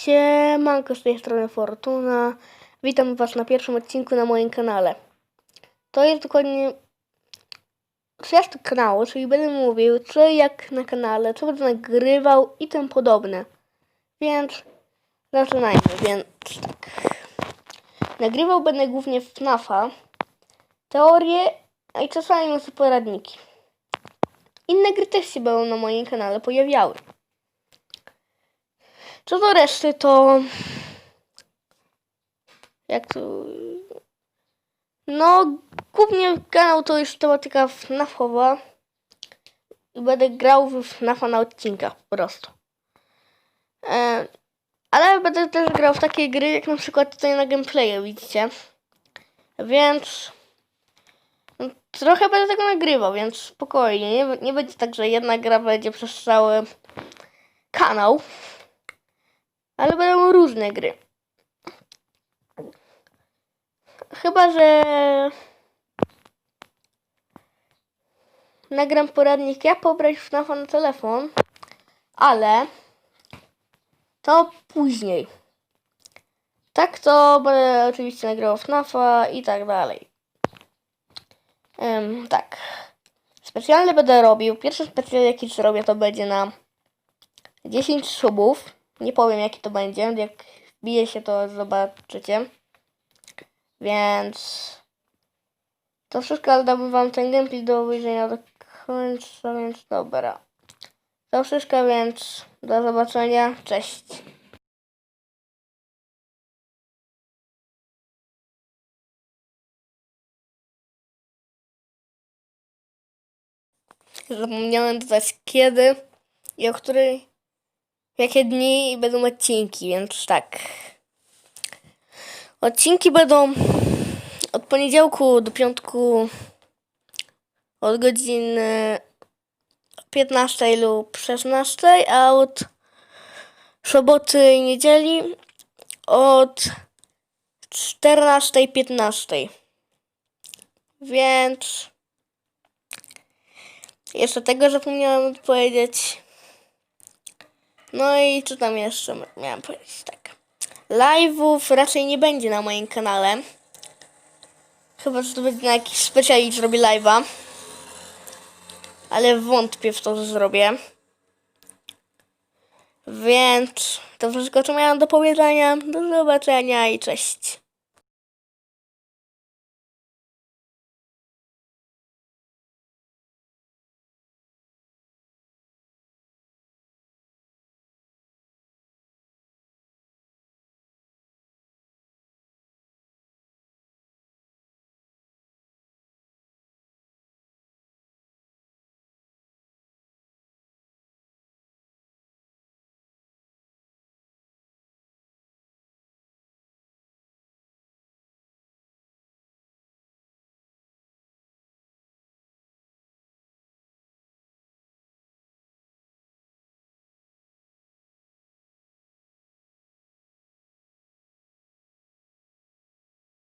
Siemanko, z tej strony Fortuna. Witam Was na pierwszym odcinku na moim kanale. To jest dokładnie zwiast kanału, czyli będę mówił co jak na kanale, co będę nagrywał i tym podobne. Więc zaczynajmy, więc tak. Nagrywał będę głównie FNAFa, teorie, i czasami może poradniki. Inne gry też się będą na moim kanale pojawiały. Co do reszty, to. Jak to. No, głównie kanał to już tematyka FNAFowa. I będę grał w FNAFa na odcinkach po prostu. E, ale będę też grał w takie gry, jak na przykład tutaj na gameplaye, widzicie. Więc. Trochę będę tego nagrywał, więc spokojnie. Nie, nie będzie tak, że jedna gra będzie przez cały kanał. Ale będą różne gry. Chyba, że nagram poradnik jak pobrać FNAFa na telefon, ale to później. Tak to będę oczywiście nagrywał FNAFa i tak dalej. Em, tak. Specjalny będę robił. Pierwszy specjal jaki zrobię to będzie na 10 subów. Nie powiem jaki to będzie. Jak wbije się to zobaczycie. Więc to wszystko, dałbym wam ten gameplay do obejrzenia do końca, więc dobra. To wszystko, więc do zobaczenia. Cześć. Zapomniałem dodać kiedy i o której, jakie dni będą odcinki, więc tak. Odcinki będą od poniedziałku do piątku od godziny 15 lub 16, a od soboty i niedzieli od 14-15. Więc jeszcze tego zapomniałem powiedzieć. No i co tam jeszcze miałem powiedzieć? Tak. Live'ów raczej nie będzie na moim kanale. Chyba, że to będzie na jakiś specjalnie zrobię live'a. Ale wątpię w to, że zrobię. Więc to wszystko, co miałem do powiedzenia. Do zobaczenia i cześć.